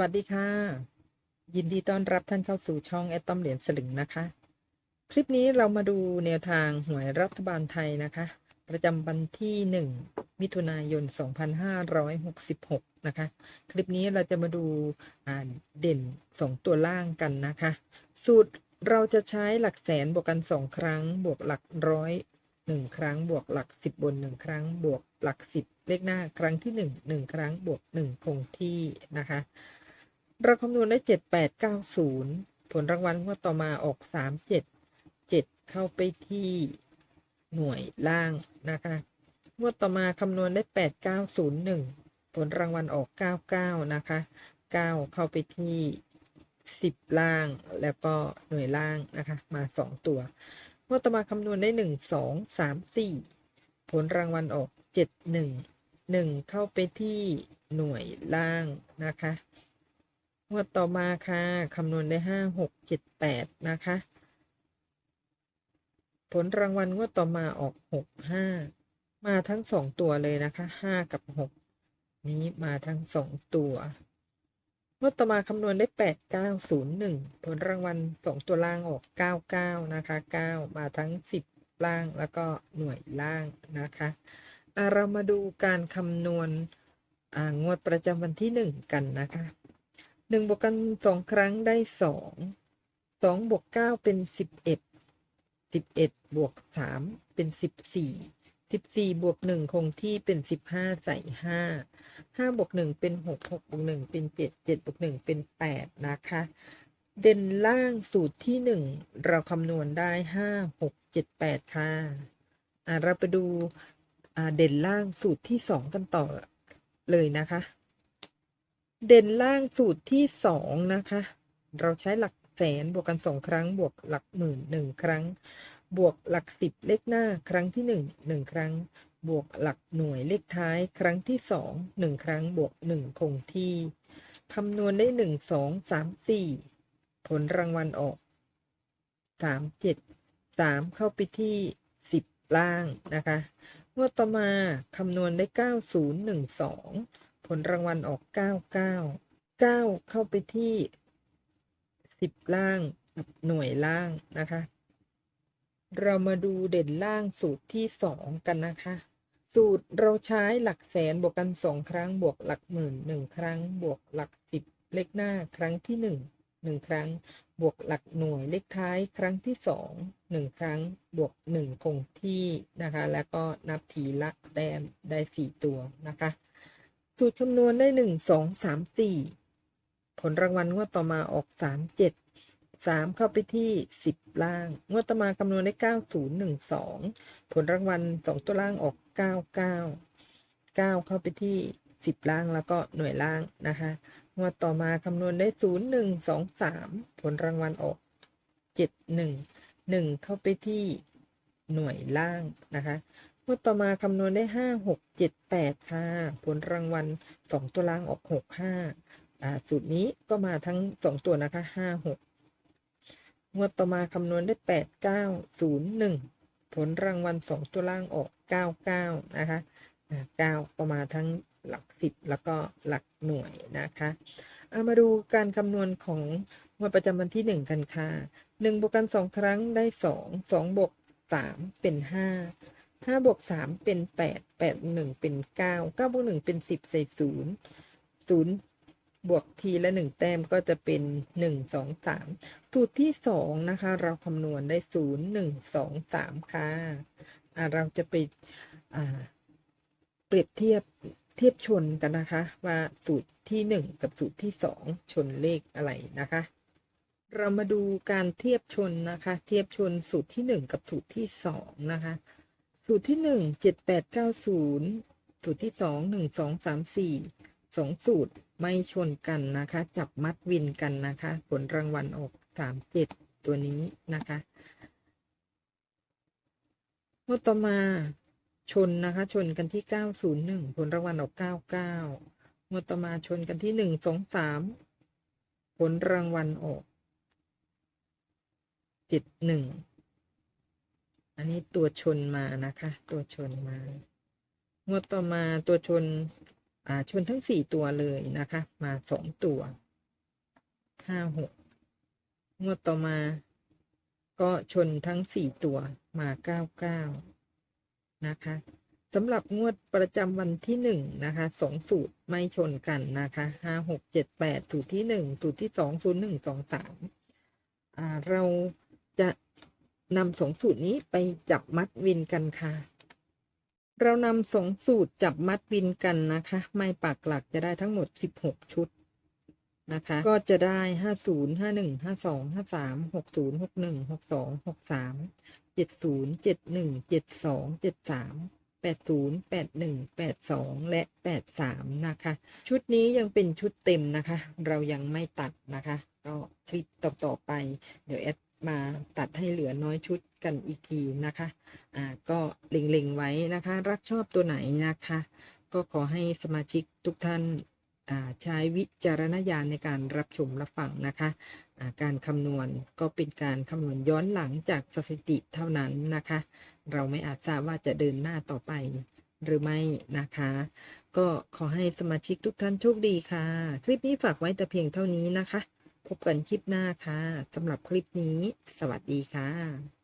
วัสดีค่ะ ยินดีต้อนรับท่านเข้าสู่ช่องแอตตอมเหรียญสลึงนะคะ คลิปนี้เรามาดูแนวทางหวยรัฐบาลไทยนะคะ ประจำวันที่ 1 มิถุนายน 2566 นะคะ คลิปนี้เราจะมาดูาเด่น 2 ตัวล่างกันนะคะ สูตรเราจะใช้หลักแสนบวกกัน 2 ครั้ง บวกหลักร้อยหนึ่งครั้งบวกหลักสิบบนหนึ่งครั้งบวกหลักสิบเลขหน้าครั้งที่หนึ่งหนึ่งครั้งบวกหนึ่งคงที่นะคะ เราคำนวณได้เจ็ดแปดเก้าศูนย์ผลรางวัลงวดต่อมาออกสามเจ็ดเจ็ดเข้าไปที่หน่วยล่างนะคะงวดต่อมาคำนวณได้แปดเก้าศูนย์หนึ่งผลรางวัลออกเก้าเก้านะคะเก้าเข้าไปที่สิบล่างแล้วก็หน่วยล่างนะคะ มาสองตัวงวดต่อมาคำนวณได้หนึ่งสองสามสี่ผลรางวัลออกเจ็ดหนึ่งหนึ่งเข้าไปที่หน่วยล่างนะคะ งวดต่อมาค่ะคำนวณได้ห้าหกเจ็ดแปดนะคะ ผลรางวัลงวดต่อมาออกหกห้ามาทั้งสองตัวเลยนะคะห้ากับหกนี้มาทั้งสองตัวงวดต่อมาคำนวณได้แปดเก้าศูนย์หนึ่งผลรางวัลสองตัวล่างออกเก้าเก้านะคะเก้ามาทั้งสิบล่างแล้วก็หน่วยล่างนะคะเรามาดูการคำนวณงวดประจำวันที่หนึ่งกันนะคะ หนึ่งบวกกันสองครั้งได้สองสองบวกเก้าเป็นสิบเอ็ดสิบเอ็ดบวกสามเป็นสิบสี่สิบสี่บวกหนึ่งคงที่เป็นสิบห้าใส่ห้าห้าบวกหนึ่งเป็นหกหกบวกหนึ่งเป็นเจ็ดเจ็ดบวกหนึ่งเป็นแปดนะคะ เด่นล่างสูตรที่หนึ่งเราคำนวณได้ห้าหกเจ็ดแปดค่ะอะเราไปดูอ่าเด่นล่างสูตรที่สองกันต่อเลยนะคะ เด่นล่างสูตรที่สองนะคะ เราใช้หลักแสนบวกกันสองครั้ง บวกหลักหมื่นหนึ่งครั้ง บวกหลักสิบเลขหน้าครั้งที่หนึ่งหนึ่งครั้ง บวกหลักหน่วยเลขท้ายครั้งที่สองหนึ่งครั้ง บวกหนึ่งคงที่คำนวณได้หนึ่งสองสามสี่ผลรางวัลออกสามเจ็ดสามเข้าไปที่สิบล่างนะคะงวดต่อมาคำนวณได้เก้าศูนย์หนึ่งสอง ผลรางวัลออกเก้าเก้าเก้าเข้าไปที่สิบล่างกับหน่วยล่างนะคะ เรามาดูเด่นล่างสูตรที่สองกันนะคะ สูตรเราใช้หลักแสนบวกกันสองครั้งบวกหลักหมื่นหนึ่งครั้ง บวกหลักสิบเลขหน้าครั้งที่หนึ่งหนึ่งครั้ง บวกหลักหน่วยเลขท้ายครั้งที่สองหนึ่งครั้ง บวกหนึ่งคงที่นะคะ แล้วก็นับทีละแต้มได้สี่ตัวนะคะ สูตรคำนวณได้หนึ่งสองสามสี่ผลรางวัลงวดต่อมาออกสามเจ็ดสามเข้าไปที่สิบล่าง งวดต่อมาคำนวณได้เก้าศูนย์หนึ่งสองผลรางวัลสองตัวล่างออกเก้าเก้าเก้าเข้าไปที่สิบล่างแล้วก็หน่วยล่างนะคะงวดต่อมาคำนวณได้ศูนย์หนึ่งสองสามผลรางวัลออกเจ็ดหนึ่งหนึ่งเข้าไปที่หน่วยล่างนะคะ งวดต่อมาคำนวณได้ห้าหกเจ็ดแปดค่ะ ผลรางวัลสองตัวล่างออกหกห้าอ่าสูตรนี้ก็มาทั้งสองตัวนะคะห้าหกงวดต่อมาคำนวณได้แปดเก้าศูนย์หนึ่งผลรางวัลสองตัวล่างออกเก้าเก้านะคะเก้าก็มาทั้งหลักสิบแล้วก็หลักหน่วยนะคะเอามาดูการคำนวณของงวดประจำวันที่หนึ่งกันค่ะหนึ่งบวกกันสองครั้งได้สองสองบวกสามเป็นห้า ห้าบวกสามเป็นแปดแปดบวกหนึ่งเป็นเก้าเก้าบวกหนึ่งเป็นสิบใส่ศูนย์ศูนย์บวกทีละหนึ่งแต้มก็จะเป็นหนึ่งสองสามสูตรที่สองนะคะ เราคำนวณได้ศูนย์หนึ่งสองสามค่ะอ่าเราจะไปเปรียบเทียบเทียบชนกันนะคะ ว่าสูตรที่หนึ่งกับสูตรที่สองชนเลขอะไรนะคะเรามาดูการเทียบชนนะคะ เทียบชนสูตรที่หนึ่งกับสูตรที่สองนะคะ สูตรที่หนึ่งเจ็ดแปดเก้าศูนย์สูตรที่สองหนึ่งสองสามสี่สองสูตรไม่ชนกันนะคะ จับมัดวินกันนะคะ ผลรางวัลออกสามเจ็ดตัวนี้นะคะงวดต่อมาชนนะคะ ชนกันที่เก้าศูนย์หนึ่งผลรางวัลออกเก้าเก้างวดต่อมาชนกันที่หนึ่งสองสามผลรางวัลออกเจ็ดหนึ่ง อันนี้ตัวชนมานะคะ ตัวชนมางวดต่อมาตัวชน อ่าชนทั้งสี่ตัวเลยนะคะ มาสองตัวห้าหกงวดต่อมา ก็ชนทั้งสี่ตัวมาเก้าเก้านะคะสำหรับงวดประจำวันที่หนึ่งนะคะสองสูตรไม่ชนกันนะคะห้าหกเจ็ดแปดสูตรที่หนึ่งสูตรที่สองศูนย์หนึ่งสองสามอ่าเราจะ นำสองสูตรนี้ไปจับมัดวินกันค่ะ เรานำสองสูตรจับมัดวินกันนะคะ ไม่ปากหลักจะได้ทั้งหมดสิบหกชุดนะคะ ก็จะได้ห้าศูนย์ห้าหนึ่งห้าสองห้าสามหกศูนย์หกหนึ่งหกสองหกสามเจ็ดศูนย์เจ็ดหนึ่งเจ็ดสองเจ็ดสามแปดศูนย์แปดหนึ่งแปดสองและแปดสามนะคะ ชุดนี้ยังเป็นชุดเต็มนะคะ เรายังไม่ตัดนะคะ ก็คลิปต่อๆไป เดี๋ยวแอด มาตัดให้เหลือน้อยชุดกันอีกทีนะคะ อ่า ก็เล็งๆไว้นะคะ รักชอบตัวไหนนะคะ ก็ขอให้สมาชิกทุกท่านอ่าใช้วิจารณญาณในการรับชมรับฟังนะคะอ่าการคำนวณก็เป็นการคำนวณย้อนหลังจากสถิติเท่านั้นนะคะ เราไม่อาจทราบว่าจะเดินหน้าต่อไปหรือไม่นะคะ ก็ขอให้สมาชิกทุกท่านโชคดีค่ะ คลิปนี้ฝากไว้แต่เพียงเท่านี้นะคะ พบกันคลิปหน้าค่ะสำหรับคลิปนี้ สวัสดีค่ะ